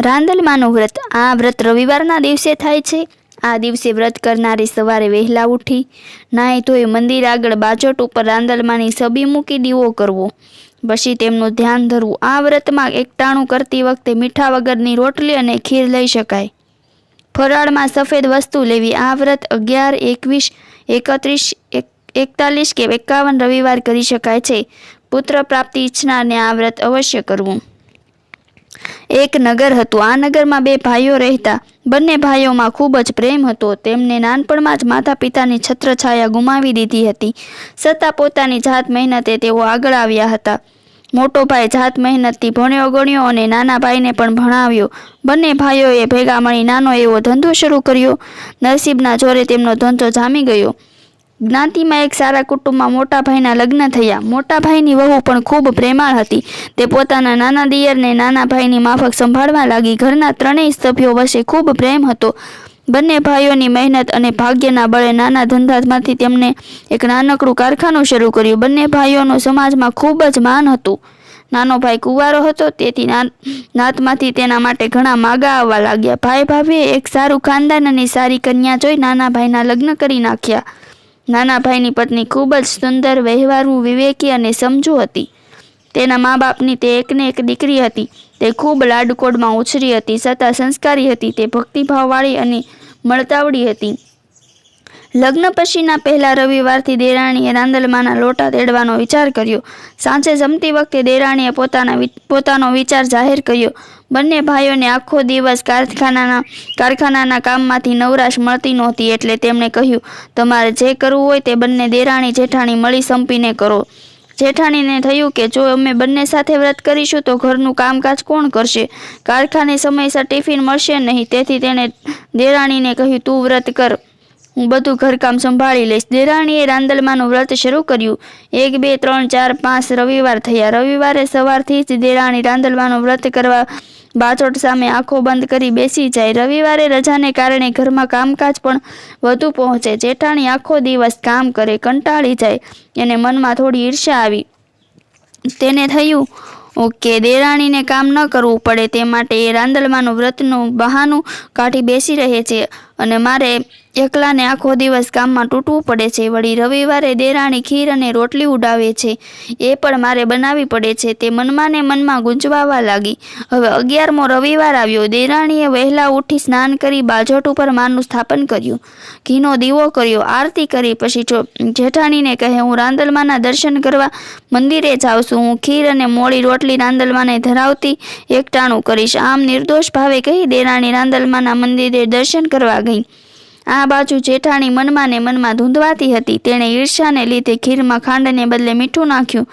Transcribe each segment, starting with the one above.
રાંદલમાનું વ્રત. આ વ્રત રવિવારના દિવસે થાય છે. આ દિવસે વ્રત કરનારી સવારે વહેલા ઉઠી, નાહી ધોઈ મંદિર આગળ બાજોટ ઉપર રાંદલમાની છબી મૂકી દીવો કરવો. પછી તેમનું ધ્યાન ધરવું. આ વ્રતમાં એકટાણું કરતી વખતે મીઠા વગરની રોટલી અને ખીર લઈ શકાય. ફરાળમાં સફેદ વસ્તુ લેવી. આ વ્રત અગિયાર, એકવીસ, એકત્રીસ, એક, એકતાલીસ કે એકાવન રવિવાર કરી શકાય છે. પુત્ર પ્રાપ્તિ ઈચ્છનારને આ વ્રત અવશ્ય કરવું. એક નગર હતું. આ નગરમાં બે ભાઈઓ રહેતા. બંને ભાઈઓમાં ખૂબ જ પ્રેમ હતો. તેમને નાનપણમાં જ માતા પિતાની છત્રછાયા ગુમાવી દીધી હતી. છતાં પોતાની જાત મહેનતે તેઓ આગળ આવ્યા હતા. મોટો ભાઈ જાત મહેનતથી ભણ્યો ગણ્યો અને નાના ભાઈને પણ ભણાવ્યો. બંને ભાઈઓએ ભેગા મળી નાનો એવો ધંધો શરૂ કર્યો. નસીબના જોરે તેમનો ધંધો જામી ગયો. જ્ઞાતિમાં એક સારા કુટુંબમાં મોટા ભાઈના લગ્ન થયા. મોટા ભાઈની વહુ પણ ખૂબ પ્રેમાળ હતી. તે પોતાના નાના દિયરને નાના ભાઈની માફક સંભાળવા લાગી. ઘરના ત્રણેય સભ્યો વચ્ચે ખૂબ પ્રેમ હતો. બંને ભાઈઓની મહેનત અને ભાગ્યના બળે નાના ધંધામાંથી તેમને એક નાનકડું કારખાનું શરૂ કર્યું. બંને ભાઈઓનું સમાજમાં ખૂબ જ માન હતું. નાનો ભાઈ કુંવારો હતો, તેથી નાતમાંથી તેના માટે ઘણા માગા આવવા લાગ્યા. ભાઈ ભાભીએ એક સારું ખાનદાન અને સારી કન્યા જોઈ નાના ભાઈના લગ્ન કરી નાખ્યા. નાના ભાઈની પત્ની ખૂબ જ સુંદર, વ્યવહારુ, વિવેકી અને સમજુ હતી. તેના મા બાપની તે એકને એક દીકરી હતી. તે ખૂબ લાડકોડમાં ઉછરી હતી છતાં સંસ્કારી હતી, તે ભક્તિભાવવાળી અને મળતાવડી હતી. લગ્ન પછીના પહેલા રવિવારથી દેરાણીએ રાંદલમાના લોટા તેડવાનો વિચાર કર્યો. સાંજે જમતી વખતે દેરાણીએ પોતાના પોતાનો વિચાર જાહેર કર્યો. બંને ભાઈઓને આખો દિવસ કારખાનાના કારખાનાના કામમાંથી નવરાશ મળતી નહોતી એટલે તેમણે કહ્યું, તમારે જે કરવું હોય તે બંને દેરાણી જેઠાણી મળી સંપીને કરો. જેઠાણીને થયું કે જો અમે બંને સાથે વ્રત કરીશું તો ઘરનું કામકાજ કોણ કરશે? કારખાને સમયસર ટિફિન મળશે નહીં. તેથી તેણે દેરાણીને કહ્યું, તું વ્રત કર. હું બધું ઘરકામ સંભાળી લઈશ. દેરાણીએ રાંદલમાનું વ્રત શરૂ કર્યું. એક, બે, ત્રણ, ચાર, પાંચ રવિવાર થયા. રવિવારે સવારથી જ દેરાણી રાંદલમાનું વ્રત કરવા બાચોટ સામે આંખો બંધ કરી બેસી જાય. રવિવારે રજાને કારણે ઘરમાં કામકાજ પણ વધુ પહોંચે. જેઠાણી આખો દિવસ કામ કરે, કંટાળી જાય એને મનમાં થોડી ઈર્ષા આવી. તેને થયું, ઓકે, દેરાણીને કામ ન કરવું પડે. તે માટે એ રાંદલમાનું વ્રતનું બહાનું કાઢી બેસી રહે છે અને મારે એકલાને આખો દિવસ કામમાં તૂટવું પડે છે. વળી રવિવારે દેરાણી ખીર અને રોટલી ઉડાવે છે. એ પણ મારે બનાવવી પડે છે. તે મનમાં ને મનમાં ગુંજવાવા લાગી. હવે અગિયારમો રવિવાર આવ્યો. દેરાણીએ વહેલા ઉઠી સ્નાન કરી બાજોટ ઉપર માનું સ્થાપન કર્યું. ઘીનો દીવો કર્યો, આરતી કરી, પછી જેઠાણીને કહે, હું રાંદલમાના દર્શન કરવા મંદિરે જાઉં છું. હું ખીર અને મોળી રોટલી રાંદલમાને ધરાવતી એકટાણું કરીશ. આમ નિર્દોષ ભાવે કહી દેરાણી રાંદલમાના મંદિરે દર્શન કરવા ગઈ. આ બાજુ જેઠાણી મનમાં ને મનમાં ધૂંધવાતી હતી. તેણે ઈર્ષાને લીધે ખીરમાં ખાંડને બદલે મીઠું નાખ્યું.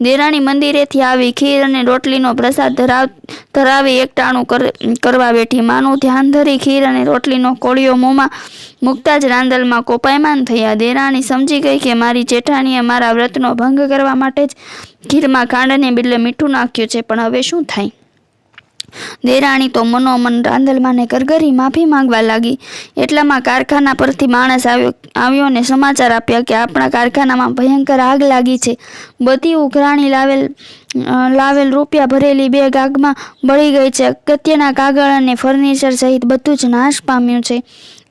દેરાણી મંદિરેથી આવી ખીર અને રોટલીનો પ્રસાદ ધરાવ, ધરાવી એકટાણું કર, કરવા બેઠી. માનું ધ્યાન ધરી ખીર અને રોટલીનો કોળિયો મોંમાં મૂકતા જ રાંદલમાં કોપાયમાન થયા. દેરાણી સમજી ગઈ કે મારી જેઠાણીએ મારા વ્રતનો ભંગ કરવા માટે જ ખીરમાં ખાંડને બદલે મીઠું નાખ્યું છે. પણ હવે શું થાય? દેરાણી તો મનોમન રાંદલમાને કરગરી માફી માંગવા લાગી. એટલામાં કારખાના પરથી માણસ આવ્યો આવ્યો ને સમાચાર આપ્યા કે આપણા કારખાનામાં ભયંકર આગ લાગી છે. બધી ઉઘરાણી લાવેલ લાવેલ રૂપિયા ભરેલી બેગ આગમાં બળી ગઈ છે. અગત્યના કાગળ અને ફર્નિચર સહિત બધું જ નાશ પામ્યું છે.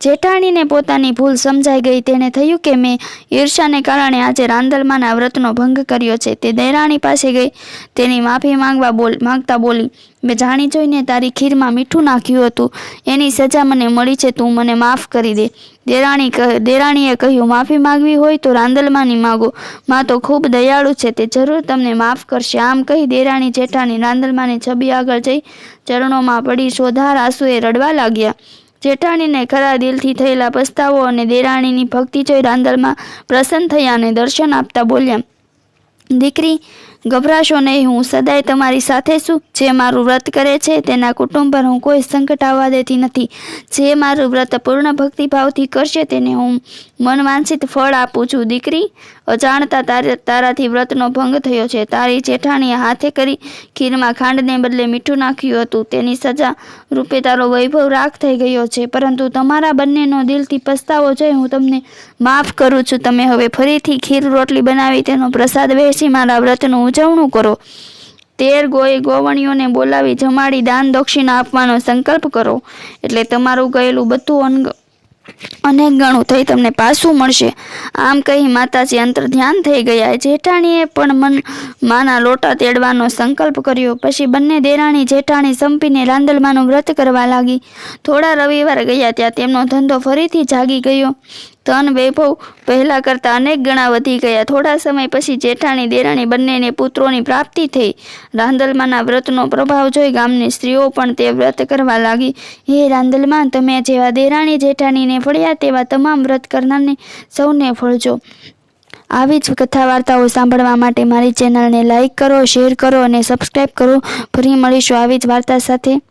જેઠાણીને પોતાની ભૂલ સમજાઈ ગઈ. તેને થયું કે મેં ઈર્ષાને કારણે આજે રાંદલમાના વ્રતનો ભંગ કર્યો છે. તે દેરાણી પાસે ગઈ. તેની માફી માંગવા બોલ, માંગતા બોલી, મેં જાણી જોઈને તારી ખીરમાં મીઠું નાખ્યું હતું. એની સજા મને મળી છે. તું મને માફ કરી દે. દેરાણી કહે, દેરાણીએ કહ્યું, માફી માંગવી હોય તો રાંદલમાની માગો. માં તો ખૂબ દયાળુ છે, તે જરૂર તમને માફ કરશે. આમ કહી દેરાણી જેઠાણી રાંદલમાની છબી આગળ જઈ ચરણોમાં પડી શોધાર આંસુએ રડવા લાગ્યા. જેઠાણીને ખરા દિલથી થયેલા પસ્તાવો અને દેરાણીની ભક્તિ જોઈ રાંદલમાં પ્રસન્ન થયા અને દર્શન આપતા બોલ્યા, દીકરી ગભરાશો નહીં, હું સદાય તમારી સાથે છું. જે મારું વ્રત કરે છે, તેના કુટુંબ પર હું કોઈ સંકટ આવવા દેતી નથી. જે મારું વ્રત પૂર્ણ ભક્તિભાવથી કરશે, તેને હું મનવાંછિત ફળ આપું છું. દીકરી અજાણતા તારે, તારાથી વ્રતનો ભંગ થયો છે. તારી જેઠાણીએ હાથે કરી ખીરમાં ખાંડને બદલે મીઠું નાખ્યું હતું. તેની સજા રૂપે તારો વૈભવ રાખ થઈ ગયો છે. પરંતુ તમારા બંનેનો દિલથી પસ્તાવો જોઈ હું તમને માફ કરું છું. તમે હવે ફરીથી ખીર રોટલી બનાવી તેનો પ્રસાદ વહેંચી મારા વ્રતનું ઉજવણું કરો. તેર ગોય ગોવણીઓને બોલાવી જમાડી દાન દક્ષિણા આપવાનો સંકલ્પ કરો. એટલે તમારું ગયેલું બધું અંગ અનેક ગણું થઈ તમને પાછું મળશે. આમ કહી માતાજી અંતર ધ્યાન થઈ ગયા. જેઠાણીએ પણ મન, માના લોટા તેડવાનો સંકલ્પ કર્યો. પછી બંને દેરાણી જેઠાણી સંપીને રાંદલમાનું વ્રત કરવા લાગી. થોડા રવિવાર ગયા ત્યાં તેમનો ધંધો ફરીથી જાગી ગયો. ધન વૈભવ પહેલા કરતાં અનેક ગણા વધી ગયા. થોડા સમય પછી જેઠાણી દેરાણી બંનેને પુત્રોની પ્રાપ્તિ થઈ. રાંદલમાના વ્રતનો પ્રભાવ જોઈ ગામની સ્ત્રીઓ પણ તે વ્રત કરવા લાગી. હે રાંદલમાં, તમે જેવા દેરાણી જેઠાણીને ફળ્યા, તેવા તમામ વ્રત કરનારને સૌને ફળજો. આવી જ કથા વાર્તાઓ સાંભળવા માટે મારી ચેનલને લાઇક કરો, શેર કરો અને સબસ્ક્રાઈબ કરો. ફરી મળીશું આવી જ વાર્તા સાથે.